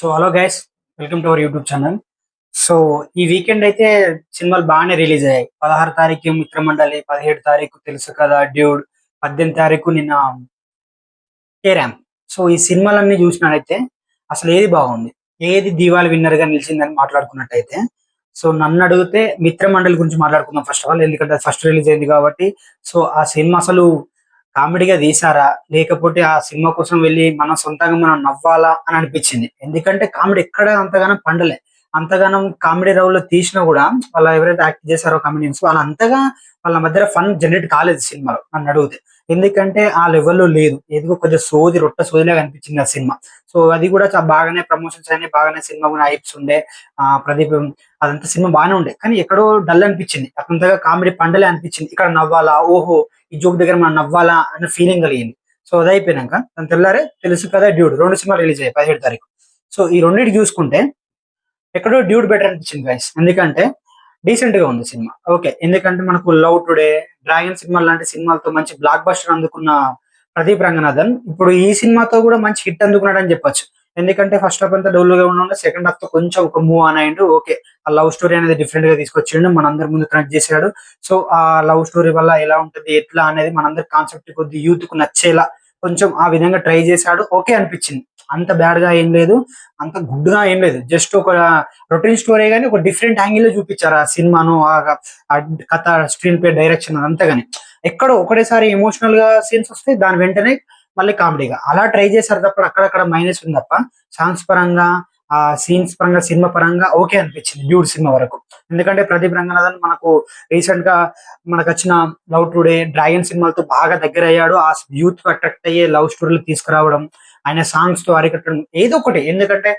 So hello guys welcome to our YouTube channel so ఈ weekend అయితే సినిమాలు బాగానే రిలీజ్ అయ్యాయి. పదహారు తారీఖు మిత్రమండలి పదిహేడు తారీఖు తెలుసు కదా డ్యూడ్ పద్దెనిమిది తారీఖు నిన్న కేరామ్ సో ఈ సినిమాలన్నీ చూసినట్టయితే అసలు ఏది బాగుంది? ఏది దీవాలి విన్నర్గా నిలిచిందని మాట్లాడుకున్నట్టయితే సో నన్ను అడిగితే మిత్రమండలి గురించి మాట్లాడుకుందాం ఫస్ట్ ఆఫ్ ఆల్ ఎందుకంటే ఫస్ట్ రిలీజ్ అయింది కాబట్టి సో ఆ సినిమా అసలు కామెడీగా తీసారా లేకపోతే ఆ సినిమా కోసం వెళ్ళి మనం సొంతంగా మనం నవ్వాలా అని అనిపించింది. ఎందుకంటే కామెడీ ఎక్కడ అంతగానో పండలే. అంతగానం కామెడీ రౌల్లో తీసినా కూడా వాళ్ళు ఎవరైతే యాక్ట్ చేశారో కామెడియన్స్ వాళ్ళు అంతగా వాళ్ళ మధ్య ఫన్ జనరేట్ కాలేదు సినిమాలో నన్ను అడిగితే. ఎందుకంటే ఆ లెవెల్లో లేదు. ఎందుకో కొంచెం సోది రొట్ట సోదిలాగా అనిపించింది ఆ సినిమా. సో అది కూడా చాలా బాగానే ప్రమోషన్స్ అయినాయి బాగానే సినిమా కూడా హైప్స్ ఉండే. ఆ ప్రదీప్ అదంతా సినిమా బాగానే ఉండే. కానీ ఎక్కడో డల్ అనిపించింది. అంతగా కామెడీ పండలే అనిపించింది. ఇక్కడ నవ్వాలా? ఓహో ఈ జోక్ దగ్గర మనం నవ్వాలా అన్న ఫీలింగ్ కలిగింది. సో అది అయిపోయినాక దాని తెల్లారే తెలుసు కదా డ్యూడ్ రెండు సినిమా రిలీజ్ అయ్యాయి పదిహేడు తారీఖు. సో ఈ రెండింటి చూసుకుంటే ఎక్కడో డ్యూడ్ బెటర్ అనిపించింది గైస్ ఎందుకంటే డీసెంట్గా ఉంది సినిమా. ఓకే ఎందుకంటే మనకు లవ్ టుడే డ్రాగన్ సినిమా లాంటి సినిమాలతో మంచి బ్లాక్ బస్టర్ అందుకున్న ప్రదీప్ రంగనాథన్. ఇప్పుడు ఈ సినిమాతో కూడా మంచి హిట్ అందుకున్నాడు అని చెప్పొచ్చు. ఎందుకంటే ఫస్ట్ హాఫ్ అంతా డోల్గా ఉన్న సెకండ్ హాఫ్తో కొంచెం ఒక మూవ్ ఆన్ అయ్యిండు ఓకే ఆ లవ్ స్టోరీ అనేది డిఫరెంట్గా తీసుకొచ్చిండు. మనందరి ముందు కనెక్ట్ చేశాడు. సో ఆ లవ్ స్టోరీ వల్ల ఎలా ఉంటది ఎట్లా అనేది మనందరి కాన్సెప్ట్ కొద్ది యూత్కు నచ్చేలా కొంచెం ఆ విధంగా ట్రై చేశాడు. ఓకే అనిపించింది. అంత బ్యాడ్గా ఏం లేదు అంత గుడ్గా ఏం లేదు. జస్ట్ ఒక రొటీన్ స్టోరీ కానీ ఒక డిఫరెంట్ యాంగిల్లో చూపించారు ఆ సినిమాను ఆ కథ స్క్రీన్ ప్లే డైరెక్షన్ అంతా కానీ ఎక్కడో ఒకటేసారి ఎమోషనల్గా సీన్స్ వస్తే దాని వెంటనే మళ్ళీ కామెడీగా అలా ట్రై చేశారు తప్ప అక్కడక్కడ మైనస్ ఉంది తప్ప సాంగ్స్ పరంగా ఆ సీన్స్ పరంగా సినిమా పరంగా ఓకే అనిపించింది డ్యూడ్ సినిమా వరకు. ఎందుకంటే ప్రదీప్ రంగనాథన్ మనకు రీసెంట్గా మనకు వచ్చిన లవ్ టుడే డ్రాగన్ సినిమాలతో బాగా దగ్గర అయ్యాడు ఆ యూత్ అట్రాక్ట్ అయ్యే లవ్ స్టోరీలు తీసుకురావడం ఆయన సాంగ్స్తో అరికట్టడం ఏదో ఒకటి. ఎందుకంటే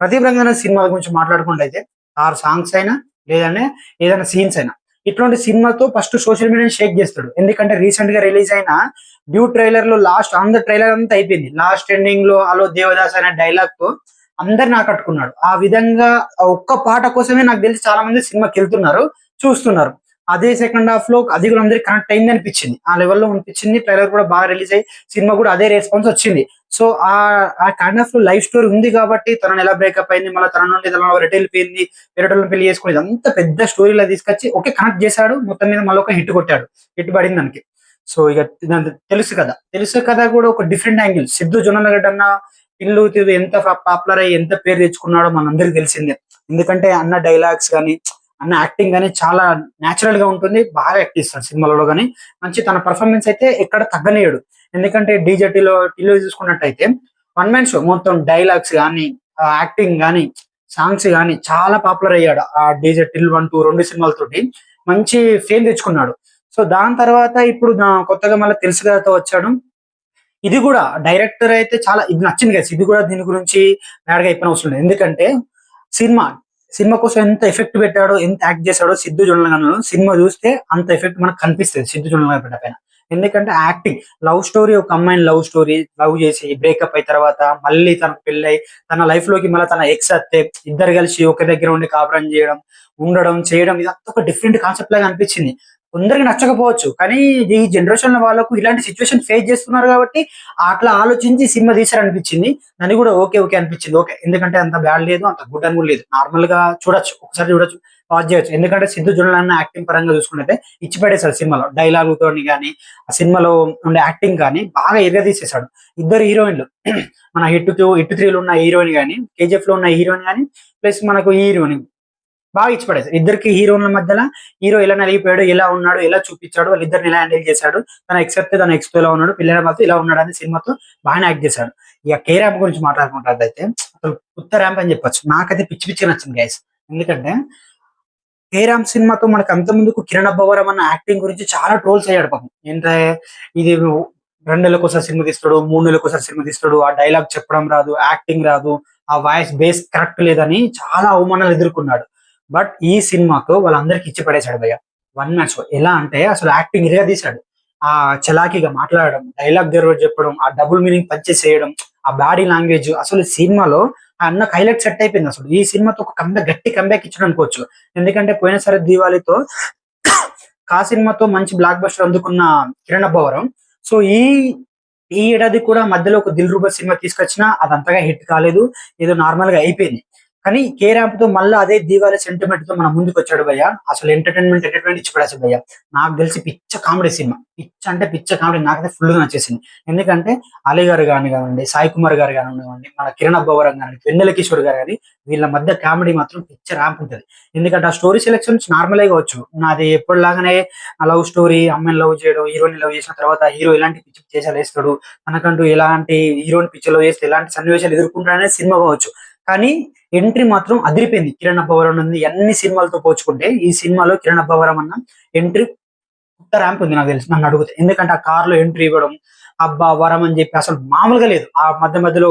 ప్రదీప్ రంగనాథన్ సినిమాల గురించి మాట్లాడుకుంటే అయితే ఆరు సాంగ్స్ అయినా లేదంటే ఏదైనా సీన్స్ అయినా ఇట్లాంటి సినిమాతో ఫస్ట్ సోషల్ మీడియా షేక్ చేస్తాడు. ఎందుకంటే రీసెంట్గా రిలీజ్ అయిన డ్యూ ట్రైలర్లో లాస్ట్ అందరు ట్రైలర్ అంతా అయిపోయింది. లాస్ట్ ఎండింగ్లో అలో దేవదాస్ అనే డైలాగ్తో అందరిని ఆకట్టుకున్నాడు. ఆ విధంగా ఒక్క పాట కోసమే నాకు తెలిసి చాలా మంది సినిమాకి వెళ్తున్నారు చూస్తున్నారు. అదే సెకండ్ హాఫ్లో అది కూడా అందరికి కనెక్ట్ అయింది అనిపించింది. ఆ లెవెల్లో అనిపించింది. ట్రైలర్ కూడా బాగా రిలీజ్ అయ్యి సినిమా కూడా అదే రెస్పాన్స్ వచ్చింది. సో ఆ ఆ కైండ్ ఆఫ్ లైఫ్ స్టోరీ ఉంది కాబట్టి తనను ఎలా బ్రేకప్ అయింది మళ్ళీ తన నుండి తన రిటైల్ వెళ్ళిపోయింది వేరే పెళ్ళి చేసుకునేది అంత పెద్ద స్టోరీలా తీసుకొచ్చి ఓకే కనెక్ట్ చేశాడు. మొత్తం మీద మళ్ళీ ఒక హిట్ కొట్టాడు. హిట్ పడింది దానికి. సో ఇక తెలుసు కదా. తెలుసు కదా కూడా ఒక డిఫరెంట్ యాంగిల్ సిద్ధు జొన్నలగడ్డ అన్న ఇల్లు తిరుగు ఎంత పాపులర్ అయ్యి ఎంత పేరు తెచ్చుకున్నాడో మనందరికి తెలిసిందే. ఎందుకంటే అన్న డైలాగ్స్ కానీ అన్న యాక్టింగ్ కానీ చాలా న్యాచురల్గా ఉంటుంది. బాగా యాక్ట్ చేస్తాడు సినిమాలలో కానీ మంచి తన పర్ఫార్మెన్స్ అయితే ఎక్కడ తగ్గనీయడు ఎందుకంటే డీజేటీలో టీలో చూసుకున్నట్టయితే వన్ మ్యాన్ షో మొత్తం డైలాగ్స్ కానీ యాక్టింగ్ కానీ సాంగ్స్ కానీ చాలా పాపులర్ అయ్యాడు ఆ డీజే టిల్ వన్ టూ రెండు సినిమాలతోటి. మంచి ఫేమ్ తెచ్చుకున్నాడు. సో దాని తర్వాత ఇప్పుడు కొత్తగా మళ్ళీ తెలుసు కథతో వచ్చాడు ఇది కూడా డైరెక్టర్ అయితే చాలా ఇది నచ్చింది కదా. ఇది కూడా దీని గురించి బ్యాడ్ అయిపోయిన అవసరం లేదు. ఎందుకంటే సినిమా సినిమా కోసం ఎంత ఎఫెక్ట్ పెట్టాడో ఎంత యాక్ట్ చేశాడో సిద్ధు జొన్నలగడ్డ సినిమా చూస్తే అంత ఎఫెక్ట్ మనకు కనిపిస్తుంది సిద్ధు జొన్నలగడ్డ పైన ఎందుకంటే యాక్టింగ్ లవ్ స్టోరీ ఒక అమ్మాయిని లవ్ స్టోరీ లవ్ చేసి బ్రేకప్ అయిన తర్వాత మళ్ళీ తన పెళ్ళై తన లైఫ్లోకి మళ్ళీ తన ఎక్స్ అత్తే ఇద్దరు కలిసి ఒక దగ్గర ఉండి కాపురం చేయడం ఉండడం చేయడం ఇదంతా ఒక డిఫరెంట్ కాన్సెప్ట్ లాగా అనిపించింది. కొందరికి నచ్చకపోవచ్చు. కానీ ఈ జనరేషన్ వాళ్ళకు ఇలాంటి సిచ్యువేషన్ ఫేస్ చేస్తున్నారు కాబట్టి అట్లా ఆలోచించి సినిమా తీసారనిపించింది నన్ను కూడా ఓకే ఓకే అనిపించింది. ఓకే ఎందుకంటే అంత బ్యాడ్ లేదు అంత గుడ్ అని కూడా లేదు. నార్మల్గా చూడొచ్చు ఒకసారి చూడొచ్చు వాచ్ చేయొచ్చు. ఎందుకంటే సిద్ధు జుడలన్న యాక్టింగ్ పరంగా చూసుకుంటే ఇచ్చి పడేశాడు సినిమాలో. డైలాగ్ తోని కానీ ఆ సినిమాలో ఉండే యాక్టింగ్ కానీ బాగా ఎర్ర తీసేశాడు ఇద్దరు హీరోయిన్లు మన హిట్ టూ హిట్ త్రీలో ఉన్న హీరోయిన్ కానీ కేజీఎఫ్లో ఉన్న హీరోయిన్ కానీ ప్లస్ మనకు ఈ హీరోయిన్ బాగా ఇచ్చి పడేశారు ఇద్దరికి హీరోల మధ్యలో హీరో ఎలా నలిగిపోయాడు ఎలా ఉన్నాడు ఎలా చూపించాడు వాళ్ళిద్దరిని ఎలా హ్యాండిల్ చేశాడు తన ఎక్సెప్ట్ తన ఎక్స్తో ఎలా ఉన్నాడు పిల్లల మాత్రం ఇలా ఉన్నాడు అని సినిమాతో బాగానే యాక్ట్ చేశాడు. ఇక కే ర్యాంప్ గురించి మాట్లాడుకుంటారు అయితే అసలు కొత్త ర్యాంప్ అని చెప్పొచ్చు. నాకైతే పిచ్చి పిచ్చి నచ్చింది గైస్ ఎందుకంటే కే ర్యాంప్ సినిమాతో మనకు అంత ముందుకు కిరణ్ అబ్బవరం అన్న యాక్టింగ్ గురించి చాలా ట్రోల్స్ అయ్యాడు పాపం. ఏంటంటే ఇది రెండు నెలలకు ఒకసారి సినిమా తీస్తాడు మూడు నెలలకు ఒకసారి సినిమా తీస్తాడు ఆ డైలాగ్ చెప్పడం రాదు యాక్టింగ్ రాదు ఆ వాయిస్ బేస్ కరెక్ట్ లేదని చాలా అవమానాలు ఎదుర్కొన్నాడు. బట్ ఈ సినిమాతో వాళ్ళందరికి ఇచ్చి పడేశాడు భయ్య. వన్ మ్యాచ్ ఎలా అంటే అసలు యాక్టింగ్ ఇదిగా తీశాడు. ఆ చలాకీగా మాట్లాడడం డైలాగ్ దగ్గర చెప్పడం ఆ డబుల్ మీనింగ్ చేయడం ఆ బాడీ లాంగ్వేజ్ అసలు సినిమాలో ఆ అన్న హైలైట్ సెట్ అయిపోయింది అసలు. ఈ సినిమాతో ఒక కంబ్యాక్ గట్టి కంబ్యాక్ ఇచ్చాడు అనుకోవచ్చు. ఎందుకంటే పోయినసారి దీవాళితో కా సినిమాతో మంచి బ్లాక్ బస్టర్ అందుకున్న కిరణ్ అబ్బవరం. సో ఈ ఈ ఏడాది కూడా మధ్యలో ఒక దిల్ రూబా సినిమా తీసుకొచ్చినా అది అంతగా హిట్ కాలేదు. ఏదో నార్మల్గా అయిపోయింది. కానీ కే ర్యాంప్తో మళ్ళీ అదే దీవాలి సెంటిమెంట్తో మన ముందుకు వచ్చాడు భయ్య. అసలు ఎంటర్టైన్మెంట్ ఎంటర్టైన్మెంట్ ఇచ్చి పడేసి భయ్య? నాకు తెలిసి పిచ్చ కామెడీ సినిమా. పిచ్చ అంటే పిచ్చ కామెడీ నాకైతే ఫుల్గా నచ్చేసింది. ఎందుకంటే అలీ గారు కానీ కానివ్వండి సాయి కుమార్ గారు కానివ్వండి మన కిరణ్ అబ్బవరం కానివ్వండి వెన్నెల కిషోర్ గారు కానీ వీళ్ళ మధ్య కామెడీ మాత్రం పిచ్చ ర్యాంప్ ఉంటుంది. ఎందుకంటే ఆ స్టోరీ సెలెక్షన్స్ నార్మల్ కావచ్చు. నాది ఎప్పటిలాగానే లవ్ స్టోరీ అమ్మాయిని లవ్ చేయడం హీరోని లవ్ చేసిన తర్వాత హీరో ఎలాంటి పిచ్చి చేసాలు వేస్తాడు తనకంటూ ఎలాంటి హీరోని పిచ్చలో వేస్తే చేస్తే ఎలాంటి సన్నివేశాలు ఎదుర్కొంటాడనే సినిమా కావచ్చు. కానీ ఎంట్రీ మాత్రం అదిరిపోయింది. కిరణ్ అబ్బవరం ఉంది అన్ని సినిమాలతో పోల్చుకుంటే ఈ సినిమాలో కిరణ్ అబ్బవరం అన్న ఎంట్రీ కొత్త ర్యాంప్ ఉంది నాకు తెలిసి నన్ను అడుగుతే. ఎందుకంటే ఆ కార్లో ఎంట్రీ ఇవ్వడం అబ్బా వరం అని చెప్పి అసలు మామూలుగా లేదు. ఆ మధ్య మధ్యలో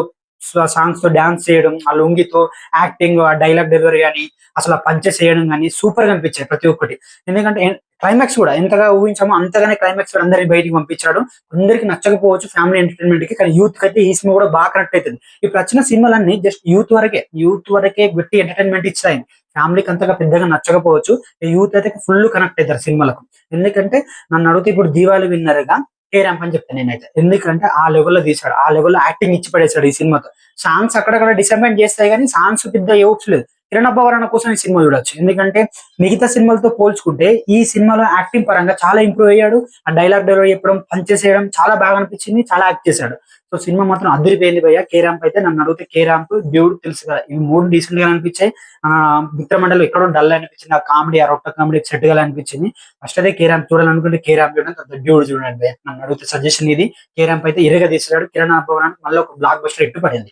సాంగ్స్తో డాన్స్ చేయడం ఆ లుంగితో యాక్టింగ్ ఆ డైలాగ్ డెలివరీ కానీ అసలు ఆ పంచెస్ చేయడం కానీ సూపర్గా అనిపించాయి ప్రతి ఒక్కటి. ఎందుకంటే క్లైమాక్స్ కూడా ఎంతగా ఊహించామో అంతగానే క్లైమాక్స్ కూడా అందరిని బయటికి పంపించాడు. అందరికి నచ్చకపోవచ్చు ఫ్యామిలీ ఎంటర్టైన్మెంట్కి కానీ యూత్ అయితే ఈ సినిమా కూడా బాగా కనెక్ట్ అవుతుంది. ఇప్పుడు వచ్చిన సినిమాలన్నీ జస్ట్ యూత్ వరకే యూత్ వరకే గట్టి ఎంటర్టైన్మెంట్ ఇచ్చాయి. ఫ్యామిలీకి అంతగా పెద్దగా నచ్చకపోవచ్చు. యూత్ అయితే ఫుల్ కనెక్ట్ అవుతారు సినిమాలకు. ఎందుకంటే నన్ను అడిగితే ఇప్పుడు దీవాలి విన్నర్గా కే ర్యాంప్ అని చెప్తాను నేనైతే. ఎందుకంటే ఆ లెవెల్లో తీసాడు ఆ లెవెల్లో యాక్టింగ్ ఇచ్చి పడేశాడు ఈ సినిమాతో. సాంగ్స్ అక్కడక్కడ డిసప్పాయింట్ చేస్తాయి కానీ సాంగ్స్ పెద్ద ఏవచ్చు లేదు కిరణ కోసం ఈ సినిమా చూడొచ్చు. ఎందుకంటే మిగతా సినిమాలతో పోల్చుకుంటే ఈ సినిమాలో యాక్టింగ్ పరంగా చాలా ఇంప్రూవ్ అయ్యాడు. ఆ డైలాగ్ డెలివరీ చెప్పడం పనిచేసేయడం చాలా బాగా అనిపించింది చాలా యాక్ట్ చేశాడు. సో సినిమా మాత్రం అదిరిపోయింది భయ్య. కే ర్యాంప్ అయితే నన్ను అడిగితే కే ర్యాంప్ దేవుడు తెలుసు కదా ఇవి మూడు డీసెంట్గా అనిపించాయి. ఆ మిత్రమండలి ఎక్కడో డల్ అనిపించింది. ఆ కామెడీ ఆ రొట్ట కామెడీ సెట్గా అనిపించింది. ఫస్ట్ అయితే కే ర్యాంప్ చూడాలనుకుంటే కే ర్యాంప్ చూడండి తర్వాత చూడండి భయ్య. నన్ను అడిగితే సజెషన్ ఇది. కే ర్యాంప్ అయితే ఇరగా తీసాడు కిరణ్ అబ్బవరానికి మళ్ళీ ఒక బ్లాక్ బస్టర్ ఎట్టు పడింది.